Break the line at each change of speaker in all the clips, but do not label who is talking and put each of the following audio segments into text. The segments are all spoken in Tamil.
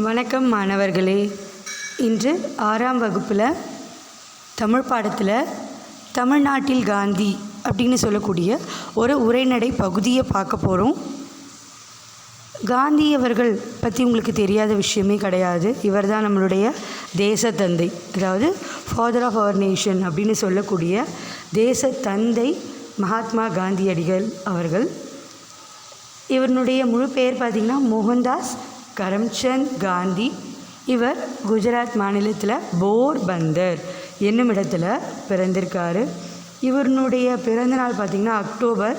வணக்கம் மாணவர்களே. இன்று ஆறாம் வகுப்பில் தமிழ் பாடத்தில் தமிழ்நாட்டில் காந்தி அப்படின்னு சொல்லக்கூடிய ஒரு உரைநடை பகுதியை பார்க்க போகிறோம் காந்தி அவர்கள் பற்றி உங்களுக்கு தெரியாத விஷயமே கிடையாது. இவர் தான் நம்மளுடைய தந்தை அதாவது ஃபாதர் ஆஃப் அவர் நேஷன் அப்படின்னு சொல்லக்கூடிய தேச தந்தை மகாத்மா காந்தியடிகள் அவர்கள். இவனுடைய முழு பெயர் பார்த்திங்கன்னா மோகன்தாஸ் கரம்சந்த் காந்தி. இவர் குஜராத் மாநிலத்தில் போர்பந்தர் என்னும் இடத்துல பிறந்திருக்காரு. இவருடைய பிறந்த நாள் பார்த்திங்கன்னா அக்டோபர்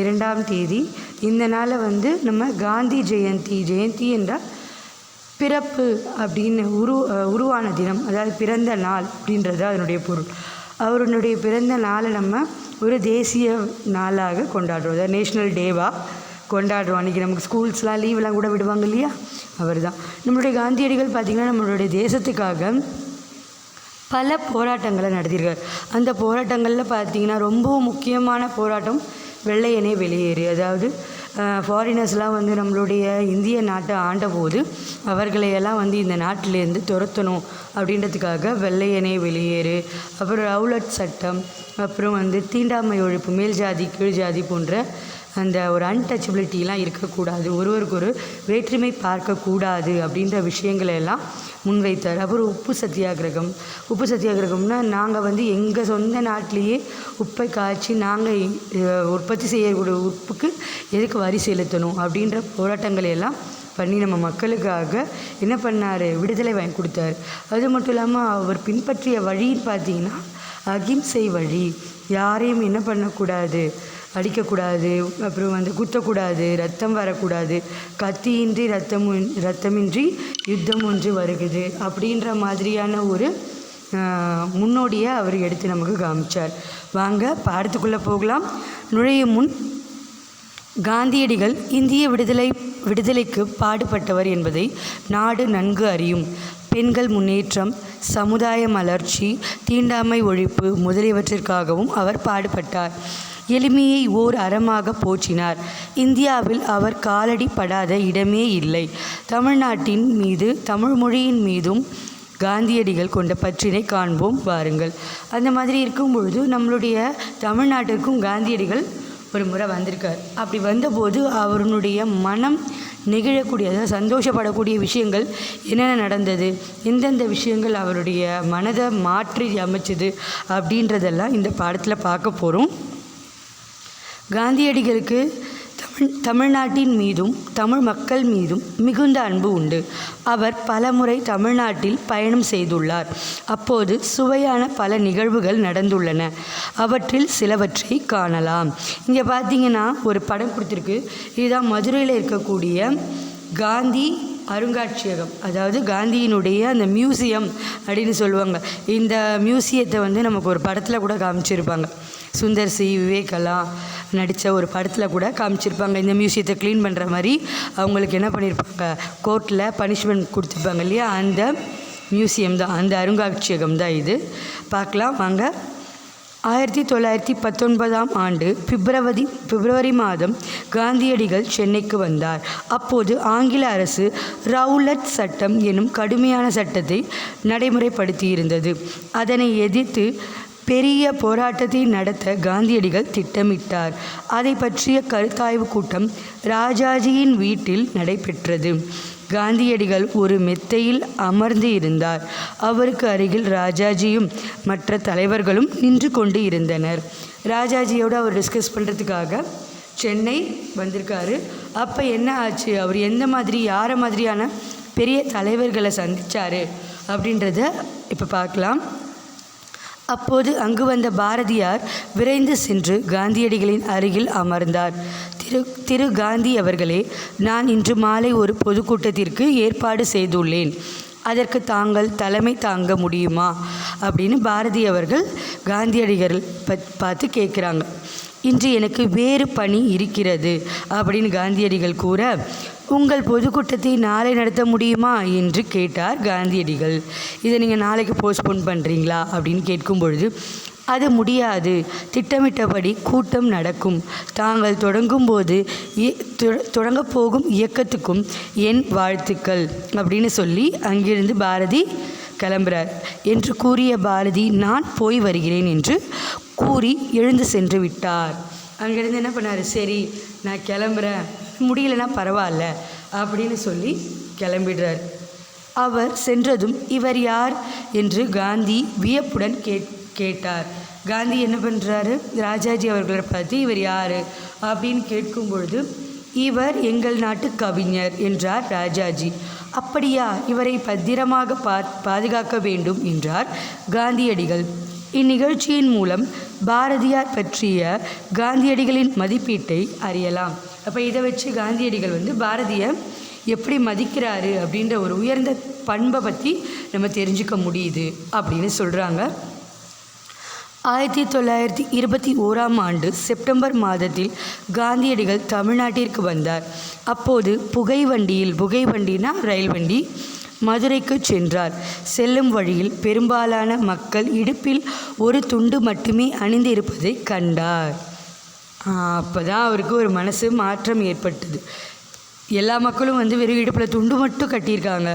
இரண்டாம் தேதி. இந்த நாளை வந்து நம்ம காந்தி ஜெயந்தி ஜெயந்தி என்றால் பிறப்பு அப்படின்னு உரு உருவான தினம் அதாவது பிறந்த நாள் அப்படின்றது அதனுடைய பொருள். அவருடைய பிறந்த நாளை நம்ம ஒரு தேசிய நாளாக கொண்டாடுறோம். அதாவது நேஷ்னல் டேவாக கொண்டாடுறோம். அன்றைக்கி நமக்கு ஸ்கூல்ஸ்லாம் லீவெலாம் கூட விடுவாங்க இல்லையா? அவர் தான் நம்மளுடைய காந்தியடிகள் பார்த்திங்கன்னா நம்மளுடைய தேசத்துக்காக பல போராட்டங்களை நடத்தியிருக்கார். அந்த போராட்டங்களில் பார்த்திங்கன்னா ரொம்பவும் முக்கியமான போராட்டம் வெள்ளையனே வெளியேறு. அதாவது ஃபாரினர்ஸ்லாம் வந்து நம்மளுடைய இந்திய நாட்டை ஆண்டபோது அவர்களையெல்லாம் வந்து இந்த நாட்டிலேருந்து துரத்தணும் அப்படின்றதுக்காக வெள்ளையனே வெளியேறு. அப்புறம் ரவுலட் சட்டம் அப்புறம் வந்து தீண்டாமை ஒழிப்பு மேல் ஜாதி கீழ் ஜாதி போன்ற அந்த ஒரு அன்டச்சபிலிட்டிலாம் இருக்கக்கூடாது. ஒருவருக்கு ஒரு வேற்றுமை பார்க்கக்கூடாது அப்படின்ற விஷயங்களை எல்லாம் முன்வைத்தார். அப்புறம் உப்பு சத்தியாகிரகம். உப்பு சத்தியாகிரகம்னா நாங்கள் வந்து எங்கள் சொந்த நாட்டிலேயே உப்பை காய்ச்சி நாங்கள் உற்பத்தி செய்யக்கூடிய உப்புக்கு எதுக்கு வரி செலுத்தணும் அப்படின்ற போராட்டங்களை எல்லாம் பண்ணி நம்ம மக்களுக்காக என்ன பண்ணார்? விடுதலை வாங்கி கொடுத்தாரு. அது மட்டும் இல்லாமல் அவர் பின்பற்றிய வழின்னு பார்த்தீங்கன்னா அகிம்சை வழி. யாரையும் என்ன பண்ணக்கூடாது? அடிக்கக்கூடாது அப்புறம் வந்து குத்தக்கூடாது ரத்தம் வரக்கூடாது கத்தியின்றி ரத்தம் ரத்தமின்றி யுத்தம் ஒன்று வருகுது அப்படின்ற மாதிரியான ஒரு முன்னோடியை அவர் எடுத்து நமக்கு காமிச்சார். வாங்க பாடத்துக்குள்ளே போகலாம். நுழையும் முன் காந்தியடிகள் இந்திய விடுதலை விடுதலைக்கு பாடுபட்டவர் என்பதை நாடு நன்கு அறியும். பெண்கள் முன்னேற்றம் சமுதாய மலர்ச்சி தீண்டாமை ஒழிப்பு முதலியவற்றிற்காகவும் அவர் பாடுபட்டார். எளிமையை ஓர் அறமாக போற்றினார். இந்தியாவில் அவர் காலடி படாத இடமே இல்லை. தமிழ்நாட்டின் மீது தமிழ் மொழியின் மீதும் காந்தியடிகள் கொண்ட பற்றினை காண்போம் வாருங்கள். அந்த மாதிரி இருக்கும் பொழுது நம்மளுடைய தமிழ்நாட்டிற்கும் காந்தியடிகள் ஒரு முறை வந்திருக்கார். அப்படி வந்தபோது அவருடைய மனம் நெகிழக்கூடிய அதாவது சந்தோஷப்படக்கூடிய விஷயங்கள் என்னென்ன நடந்தது எந்தெந்த விஷயங்கள் அவருடைய மனதை மாற்றி அமைச்சது அப்படின்றதெல்லாம் இந்த பாடத்தில் பார்க்க போகிறோம் காந்தியடிகளுக்கு தமிழ் தமிழ்நாட்டின் மீதும் தமிழ் மக்கள் மீதும் மிகுந்த அன்பு உண்டு. அவர் பலமுறை தமிழ்நாட்டில் பயணம் செய்துள்ளார். அப்போது சுவையான பல நிகழ்வுகள் நடந்துள்ளன. அவற்றில் சிலவற்றை காணலாம். இங்கே பார்த்தீங்கன்னா ஒரு படம் கொடுத்துருக்கு. இதுதான் மதுரையில் இருக்கக்கூடிய காந்தி அருங்காட்சியகம் அதாவது காந்தியினுடைய அந்த மியூசியம் அப்படின்னு சொல்லுவாங்க. இந்த மியூசியத்தை வந்து நமக்கு ஒரு படத்தில் கூட காமிச்சிருப்பாங்க. சுந்தர் சி. விவேகெல்லாம் நடித்த ஒரு படத்தில் கூட காமிச்சிருப்பாங்க. இந்த மியூசியத்தை க்ளீன் பண்ணுற மாதிரி அவங்களுக்கு என்ன பண்ணியிருப்பாங்க கோர்ட்டில் பனிஷ்மெண்ட் கொடுத்துருப்பாங்க இல்லையா? அந்த மியூசியம் தான் அந்த அருங்காட்சியகம் தான் இது. பார்க்கலாம் வாங்க. ஆயிரத்தி தொள்ளாயிரத்தி பத்தொன்பதாம் ஆண்டு பிப்ரவரி பிப்ரவரி மாதம் காந்தியடிகள் சென்னைக்கு வந்தார். அப்போது ஆங்கில அரசு ரவுலட் சட்டம் எனும் கடுமையான சட்டத்தை நடைமுறைப்படுத்தியிருந்தது. அதனை எதிர்த்து பெரிய போராட்டத்தை நடத்த காந்தியடிகள் திட்டமிட்டார். அதை பற்றிய கருத்தாய்வு கூட்டம் ராஜாஜியின் வீட்டில் நடைபெற்றது. காந்தியடிகள் ஒரு மெத்தையில் அமர்ந்து இருந்தார். அவருக்கு அருகில் ராஜாஜியும் மற்ற தலைவர்களும் நின்று கொண்டு இருந்தனர். ராஜாஜியோடு அவர் டிஸ்கஸ் பண்ணுறதுக்காக சென்னை வந்திருக்காரு. அப்போ என்ன ஆச்சு? அவர் எந்த மாதிரி யாரை மாதிரியான பெரிய தலைவர்களை சந்தித்தார் அப்படின்றத இப்போ பார்க்கலாம். அப்போது அங்கு வந்த பாரதியார் விரைந்து சென்று காந்தியடிகளின் அருகில் அமர்ந்தார். திரு திரு காந்தி அவர்களே நான் இன்று மாலை ஒரு பொதுக்கூட்டத்திற்கு ஏற்பாடு செய்துள்ளேன். அதற்கு தாங்கள் தலைமை தாங்க முடியுமா? அப்படின்னு பாரதி அவர்கள் காந்தியடிகள் பத் பார்த்து கேட்குறாங்க. இன்று எனக்கு வேறு பணி இருக்கிறது அப்படின்னு காந்தியடிகள் கூற உங்கள் பொதுக்கூட்டத்தை நாளை நடத்த முடியுமா? என்று கேட்டார் காந்தியடிகள். இதை நீங்கள் நாளைக்கு போஸ்ட்போன் பண்ணுறீங்களா அப்படின்னு கேட்கும் பொழுது அது முடியாது. திட்டமிட்டபடி கூட்டம் நடக்கும். தாங்கள் தொடங்கும்போது இ- தொடங்கப் போகும் இயக்கத்துக்கும் என் வாழ்த்துக்கள் அப்படின்னு சொல்லி அங்கிருந்து பாரதி கிளம்புறார். என்று கூறிய பாரதி நான் போய் வருகிறேன் என்று கூறி எழுந்து சென்று விட்டார். அங்கேருந்து என்ன பண்ணார்? சரி நான் கிளம்புறேன். முடியலன்னா பரவாயில்ல அப்படின்னு சொல்லி கிளம்பிடுறார். அவர் சென்றதும் இவர் யார்? என்று காந்தி வியப்புடன் கேட் கேட்டார். காந்தி என்ன பண்ணுறாரு ராஜாஜி அவர்களை பார்த்து இவர் யார்? அப்படின்னு கேட்கும் பொழுது இவர் எங்கள் நாட்டு கவிஞர் என்றார் ராஜாஜி. அப்படியா இவரை பத்திரமாக பா பாதுகாக்க வேண்டும் என்றார் காந்தியடிகள். இந்நிகழ்ச்சியின் மூலம் பாரதியார் பற்றிய காந்தியடிகளின் மதிப்பீட்டை அறியலாம். அப்போ இதை வச்சு காந்தியடிகள் வந்து பாரதியை எப்படி மதிக்கிறாரு அப்படின்ற ஒரு உயர்ந்த பண்பை பற்றி நம்ம தெரிஞ்சுக்க முடியுது அப்படின்னு சொல்கிறாங்க ஆயிரத்தி தொள்ளாயிரத்தி இருபத்தி ஓராம் ஆண்டு செப்டம்பர் மாதத்தில் காந்தியடிகள் தமிழ்நாட்டிற்கு வந்தார். அப்போது புகை வண்டியில் புகை வண்டினா ரயில் வண்டி மதுரைக்கு சென்றார். செல்லும் வழியில் பெரும்பாலான மக்கள் இடுப்பில் ஒரு துண்டு மட்டுமே அணிந்திருப்பதை கண்டார். அப்போ தான் அவருக்கு ஒரு மனசு மாற்றம் ஏற்பட்டது. எல்லா மக்களும் வந்து வெறும் இடுப்பில் துண்டு மட்டும் கட்டியிருக்காங்க.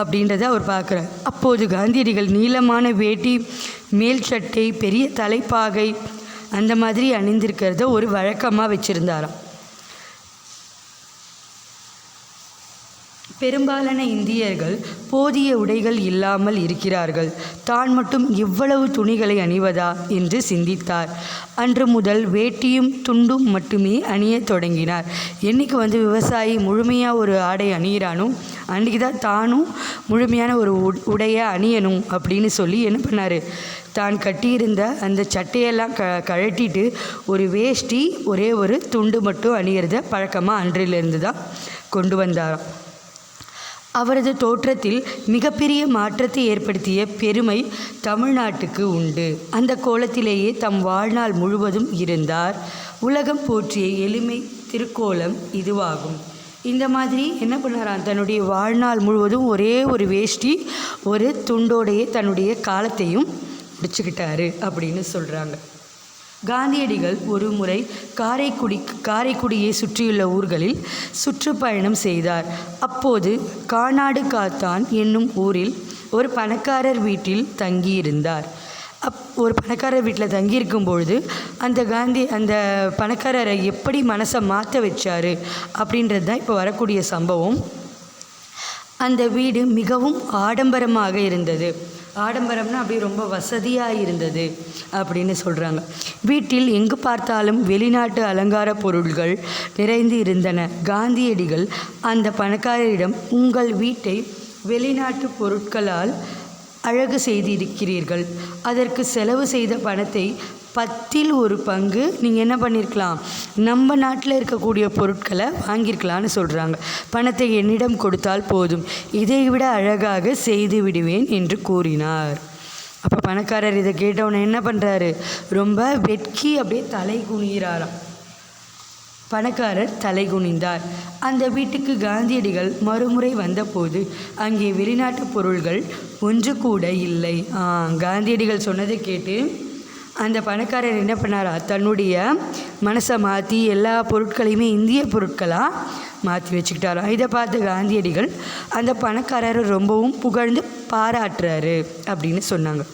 அப்படின்றத அவர் பார்க்குறார். அப்போது காந்தியடிகள் நீளமான வேட்டி மேல் சட்டை பெரிய தலைப்பாகை அந்த மாதிரி அணிந்திருக்கிறத ஒரு வழக்கமாக வச்சுருந்தாராம். பெரும்பாலான இந்தியர்கள் போதிய உடைகள் இல்லாமல் இருக்கிறார்கள். தான் மட்டும் இவ்வளவு துணிகளை அணிவதா என்று சிந்தித்தார். அன்று முதல் வேட்டியும் துண்டும் மட்டுமே அணியத் தொடங்கினார். என்னைக்கு வந்து விவசாயி முழுமையாக ஒரு ஆடை அணியிறானோ அன்றைக்கி தான் தானும் முழுமையான ஒரு உ உடையை அணியணும் அப்படின்னு சொல்லி என்ன பண்ணார்? தான் கட்டியிருந்த அந்த சட்டையெல்லாம் க கழட்டிட்டு ஒரு வேஷ்டி ஒரே ஒரு துண்டு மட்டும் அணியிறத பழக்கமாக அன்றிலிருந்து தான் கொண்டு வந்தாராம். அவரது தோற்றத்தில் மிகப்பெரிய மாற்றத்தை ஏற்படுத்திய பெருமை தமிழ்நாட்டுக்கு உண்டு. அந்த கோலத்திலேயே தம் வாழ்நாள் முழுவதும் இருந்தார். உலகம் போற்றிய எளிமை திருக்கோலம் இதுவாகும். இந்த மாதிரி என்ன பண்ணாராம் தன்னுடைய வாழ்நாள் முழுவதும் ஒரே ஒரு வேஷ்டி ஒரு துண்டோடைய தன்னுடைய காலத்தையும் முடிச்சுக்கிட்டாரு அப்படின்னு சொல்கிறாங்க காந்தியடிகள் ஒரு முறை காரைக்குடி காரைக்குடியை சுற்றியுள்ள ஊர்களில் சுற்றுப்பயணம் செய்தார். அப்போது கானாடு காத்தான் என்னும் ஊரில் ஒரு பணக்காரர் வீட்டில் தங்கியிருந்தார். அப் ஒரு பணக்காரர் வீட்டில் தங்கியிருக்கும் பொழுது அந்த காந்தி அந்த பணக்காரரை எப்படி மனசை மாற்ற வச்சார் அப்படின்றது தான் இப்போ வரக்கூடிய சம்பவம். அந்த வீடு மிகவும் ஆடம்பரமாக இருந்தது. ஆடம்பரம்னா அப்படி ரொம்ப வசதியாக இருந்தது அப்படின்னு சொல்கிறாங்க வீட்டில் எங்கு பார்த்தாலும் வெளிநாட்டு அலங்கார பொருட்கள் நிறைந்து இருந்தன. காந்தியடிகள் அந்த பணக்காரரிடம் உங்கள் வீட்டை வெளிநாட்டு பொருட்களால் அழகு செய்திருக்கிறீர்கள். அதற்கு செலவு செய்த பணத்தை பத்தில் ஒரு பங்கு நீங்கள் என்ன பண்ணியிருக்கலாம் நம்ம நாட்டில் இருக்கக்கூடிய பொருட்களை வாங்கியிருக்கலாம்னு சொல்கிறாங்க பணத்தை என்னிடம் கொடுத்தால் போதும். இதை விட அழகாக செய்து விடுவேன் என்று கூறினார். அப்போ பணக்காரர் இதை கேட்டவுடனே என்ன பண்ணுறாரு ரொம்ப வெட்கி அப்படியே தலை குனிகிறாராம் பணக்காரர் தலைகுனிந்தார் அந்த வீட்டுக்கு காந்தியடிகள் மறுமுறை வந்தபோது அங்கே வெளிநாட்டு பொருள்கள் ஒன்று கூட இல்லை. காந்தியடிகள் சொன்னதை கேட்டு அந்த பணக்காரர் என்ன பண்ணாரா? தன்னுடைய மனசை மாற்றி எல்லா பொருட்களையுமே இந்திய பொருட்களாக மாற்றி வச்சுக்கிட்டாராம் இதை பார்த்த காந்தியடிகள் அந்த பணக்காரரை ரொம்பவும் புகழ்ந்து பாராட்டுறாரு அப்படின்னு சொன்னாங்க.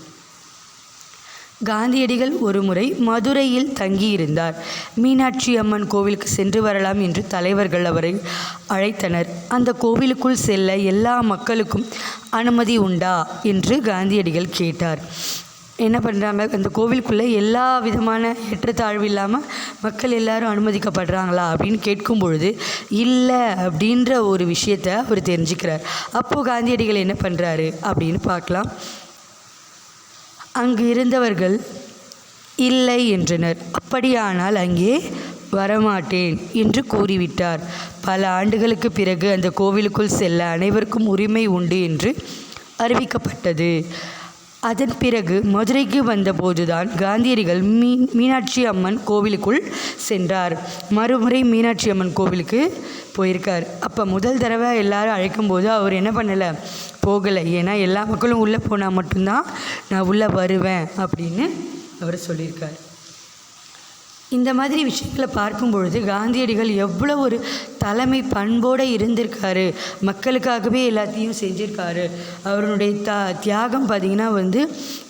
காந்தியடிகள் ஒருமுறை மதுரையில் தங்கியிருந்தார். மீனாட்சி அம்மன் கோவிலுக்கு சென்று வரலாம் என்று தலைவர்கள் அவரை அழைத்தனர். அந்த கோவிலுக்குள் செல்ல எல்லா மக்களுக்கும் அனுமதி உண்டா? என்று காந்தியடிகள் கேட்டார். என்ன பண்ணுறாங்க அந்த கோவிலுக்குள்ளே எல்லா விதமான ஏற்றத்தாழ்வு இல்லாமல் மக்கள் எல்லாரும் அனுமதிக்கப்படுறாங்களா? அப்படின்னு கேட்கும் பொழுது இல்லை அப்படின்ற ஒரு விஷயத்தை அவர் தெரிஞ்சுக்கிறார். அப்போது காந்தியடிகள் என்ன பண்ணுறாரு அப்படின்னு பார்க்கலாம். அங்கு இருந்தவர்கள் இல்லை என்றனர். அப்படியானால் அங்கே வரமாட்டேன் என்று கூறிவிட்டார். பல ஆண்டுகளுக்கு பிறகு அந்த கோவிலுக்குள் செல்ல அனைவருக்கும் உரிமை உண்டு என்று அறிவிக்கப்பட்டது. அதன் பிறகு மதுரைக்கு வந்தபோதுதான் காந்தியடிகள் மீ மீனாட்சி அம்மன் கோவிலுக்குள் சென்றார். மறுமுறை மீனாட்சி அம்மன் கோவிலுக்கு போயிருக்கார். அப்போ முதல் தடவை எல்லாரும் அழைக்கும்போது அவர் என்ன பண்ணலை? போகலை. ஏன்னா எல்லா மக்களும் உள்ளே போனால் மட்டும்தான் நான் உள்ளே வருவேன் அப்படின்னு அவர் சொல்லியிருக்கார். இந்த மாதிரி விஷயங்களை பார்க்கும் பொழுது காந்தியடிகள் எவ்வளோ ஒரு தலைமை பண்போடு இருந்திருக்காரு. மக்களுக்காகவே எல்லாத்தையும் செஞ்சுருக்காரு. அவருடைய த தியாகம் பார்த்திங்கன்னா வந்து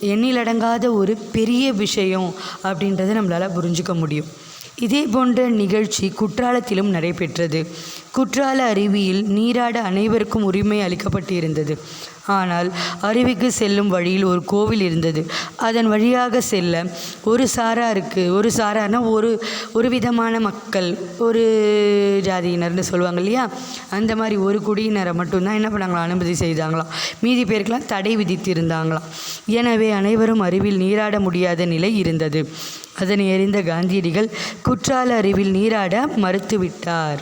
எண்ணிலடங்காத ஒரு பெரிய விஷயம் அப்படின்றத நம்மளால் புரிஞ்சுக்க முடியும். இதே போன்ற நிகழ்ச்சி குற்றாலத்திலும் நடைபெற்றது. குற்றால அருவியில் நீராட அனைவருக்கும் உரிமை அளிக்கப்பட்டு இருந்தது ஆனால் அருவிக்கு செல்லும் வழியில் ஒரு கோவில் இருந்தது. அதன் வழியாக செல்ல ஒரு சாராருக்கு ஒரு சாரார்னா ஒரு ஒரு விதமான மக்கள் ஒரு ஜாதியினர்னு சொல்லுவாங்க இல்லையா? அந்த மாதிரி ஒரு குடியினரை மட்டும்தான் என்ன பண்ணாங்களாம்? அனுமதி செய்தாங்களாம். மீதி பேருக்கெல்லாம் தடை விதித்திருந்தாங்களாம். எனவே அனைவரும் அருவியில் நீராட முடியாத நிலை இருந்தது. அதனை அறிந்த காந்தியடிகள் குற்றால அறிவில் நீராட மறுத்துவிட்டார்.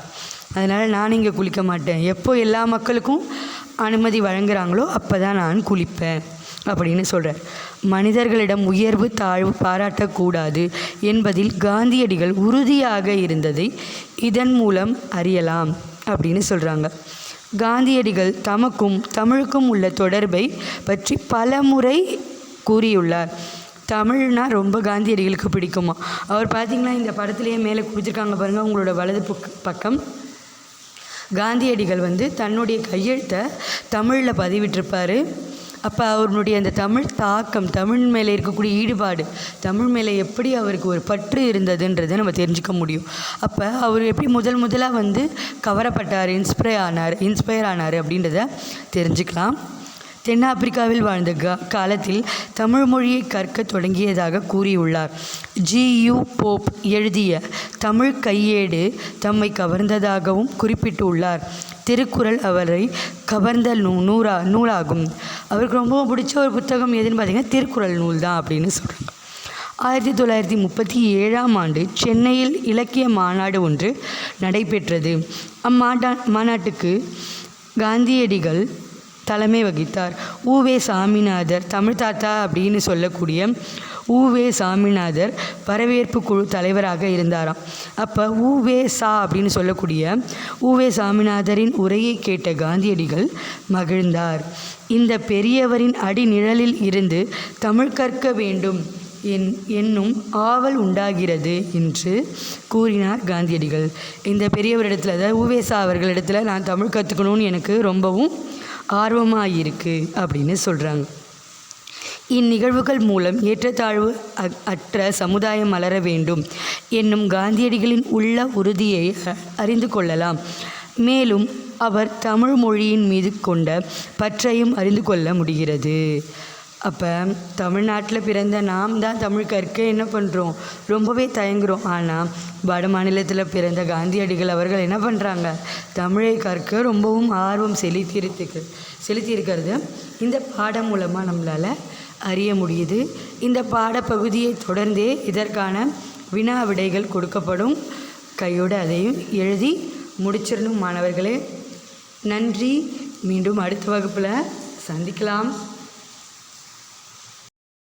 அதனால் நான் இங்கே குளிக்க மாட்டேன். எப்போ எல்லா மக்களுக்கும் அனுமதி வழங்குறாங்களோ அப்போ தான் நான் குளிப்பேன் அப்படின்னு சொல்கிறார் மனிதர்களிடம் உயர்வு தாழ்வு பாராட்டக்கூடாது என்பதில் காந்தியடிகள் உறுதியாக இருந்ததை இதன் மூலம் அறியலாம் அப்படின்னு சொல்கிறாங்க காந்தியடிகள் தமக்கும் தமிழுக்கும் உள்ள தொடர்பை பற்றி பலமுறை கூறியுள்ளார். தமிழ்னா ரொம்ப காந்தியடிகளுக்கு பிடிக்குமா? அவர் பார்த்திங்கன்னா இந்த படத்துலேயே மேலே கொடுத்துருக்காங்க பாருங்கள் உங்களோட வலது பக்கம். காந்தியடிகள் வந்து தன்னுடைய கையெழுத்தை தமிழில் பதிவிட்டிருப்பார். அப்போ அவருடைய அந்த தமிழ் தாக்கம் தமிழ் மேலே இருக்கக்கூடிய ஈடுபாடு தமிழ் மேலே எப்படி அவருக்கு ஒரு பற்று இருந்ததுன்றதை நம்ம தெரிஞ்சுக்க முடியும். அப்போ அவர் எப்படி முதல் முதலாக வந்து கவரப்பட்டார் இன்ஸ்பிரை ஆனார் இன்ஸ்பயர் ஆனார் அப்படின்றத தெரிஞ்சுக்கலாம். தென்னாப்பிரிக்காவில் வாழ்ந்த கா காலத்தில் தமிழ் மொழியை கற்க தொடங்கியதாக கூறியுள்ளார். ஜியு போப் எழுதிய தமிழ் கையேடு தம்மை கவர்ந்ததாகவும் குறிப்பிட்டுள்ளார். திருக்குறள் அவரை கவர்ந்த நூ நூறா நூலாகும். அவருக்கு ரொம்ப பிடிச்ச ஒரு புத்தகம் எதுன்னு பார்த்தீங்கன்னா திருக்குறள் நூல் தான் அப்படின்னு சொல்கிறாங்க ஆயிரத்தி தொள்ளாயிரத்தி முப்பத்தி ஏழாம் ஆண்டு சென்னையில் இலக்கிய மாநாடு ஒன்று நடைபெற்றது. அம்மாட்டா மாநாட்டுக்கு காந்தியடிகள் தலைமை வகித்தார். ஊவே சாமிநாதர் தமிழ் தாத்தா அப்படின்னு சொல்லக்கூடிய ஊவே சாமிநாதர் வரவேற்பு குழு தலைவராக இருந்தாராம். அப்போ ஊவே சா அப்படின்னு சொல்லக்கூடிய ஊவே சாமிநாதரின் உரையை கேட்ட காந்தியடிகள் மகிழ்ந்தார். இந்த பெரியவரின் அடிநிழலில் இருந்து தமிழ் கற்க வேண்டும் என் என்னும் ஆவல் உண்டாகிறது என்று கூறினார் காந்தியடிகள். இந்த பெரியவரிடத்தில் அதாவது ஊவேசா அவர்களிடத்தில் நான் தமிழ் கற்றுக்கணும்னு எனக்கு ரொம்பவும் ஆர்வமாக இருக்குது அப்படின்னு சொல்கிறாங்க இந்நிகழ்வுகள் மூலம் ஏற்றத்தாழ்வு அ- அற்ற சமுதாயம் மலர வேண்டும் என்னும் காந்தியடிகளின் உள்ள உறுதியை அ- அறிந்து கொள்ளலாம். மேலும் அவர் தமிழ் மொழியின் மீது கொண்ட பற்றையும் அறிந்து கொள்ள முடிகிறது. அப்போ தமிழ்நாட்டில் பிறந்த நாம் தான் தமிழ் கற்க என்ன பண்ணுறோம் ரொம்பவே தயங்குறோம். ஆனால் வட மாநிலத்தில் பிறந்த காந்தியடிகள் அவர்கள் என்ன பண்ணுறாங்க தமிழை கற்க ரொம்பவும் ஆர்வம் செலுத்தியிருக்கு செலுத்தியிருக்கிறது. இந்த பாடம் மூலமாக நம்மளால் அறிய முடியுது. இந்த பாடப்பகுதியை தொடர்ந்தே இதற்கான வினா விடைகள் கொடுக்கப்படும். கையோடு அதையும் எழுதி முடிச்சிடணும் மாணவர்களே. நன்றி. மீண்டும் அடுத்த வகுப்பில் சந்திக்கலாம்.